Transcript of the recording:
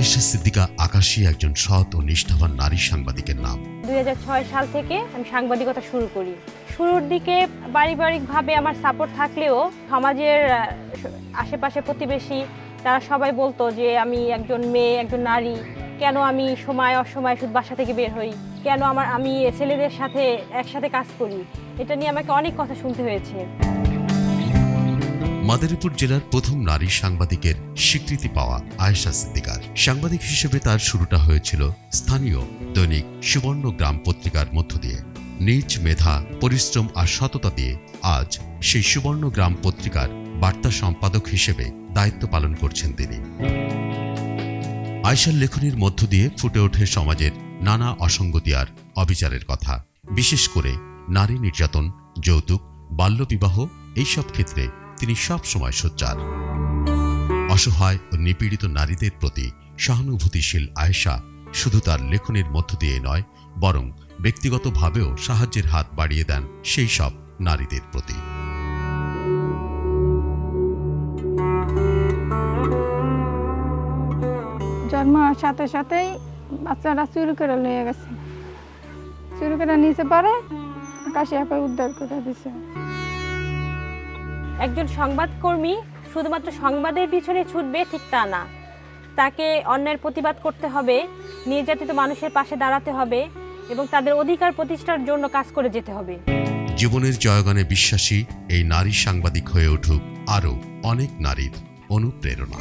আকাশী একজন সৎ ও নিষ্ঠাবান নারী সাংবাদিকের নাম। দু হাজার ছয় সাল থেকে আমি সাংবাদিকতা শুরু করি। শুরুর দিকে পারিবারিকভাবে আমার সাপোর্ট থাকলেও সমাজের আশেপাশে প্রতিবেশী, তারা সবাই বলতো যে আমি একজন মেয়ে, একজন নারী, কেন আমি সময় অসময় শুধু বাসা থেকে বের হই? কেন আমার, আমি ছেলেদের সাথে একসাথে কাজ করি? এটা নিয়ে আমাকে অনেক কথা শুনতে হয়েছে। মাদারীপুর জেলার প্রথম নারী সাংবাদিকের স্বীকৃতি পাওয়া আয়েশা সিদ্দিকার। সাংবাদিক হিসেবে তার শুরুটা হয়েছিল স্থানীয় দৈনিক সুবর্ণ গ্রাম পত্রিকার মধ্য দিয়ে। নিজ মেধা, পরিশ্রম আর সততা দিয়ে আজ সেই সুবর্ণ গ্রাম পত্রিকার বার্তা সম্পাদক হিসেবে দায়িত্ব পালন করছেন তিনি। আয়সার লেখনীর মধ্য দিয়ে ফুটে ওঠে সমাজের নানা অসঙ্গতি আর অবিচারের কথা। বিশেষ করে নারী নির্যাতন, যৌতুক, বাল্যবিবাহ, এইসব ক্ষেত্রে তিনি সব সময় সোচ্চার। অসহায় ও নিপীড়িত নারীদের প্রতি সহানুভূতিশীল আয়েশা শুধু তার লেখনের মধ্য দিয়ে নয়, বরং ব্যক্তিগতভাবেও সাহায্যের হাত বাড়িয়ে দেন সেই সব নারীদের প্রতি। জন্ম সাথে সাথেই বাচ্চারা চুরি করে লয়ে গেছে। চুরি করে নিচে পারে আকাশে উদ্ধার করে দিছে। একজন সংবাদকর্মী শুধুমাত্র সংবাদের পিছনে ছুটবে ঠিক তা না। তাকে অন্যের প্রতিবাদ করতে হবে, নির্যাতিত মানুষের পাশে দাঁড়াতে হবে এবং তাদের অধিকার প্রতিষ্ঠার জন্য কাজ করে যেতে হবে। জীবনের জয়গানে বিশ্বাসী এই নারী সাংবাদিক হয়ে উঠুক আরও অনেক নারীর অনুপ্রেরণা।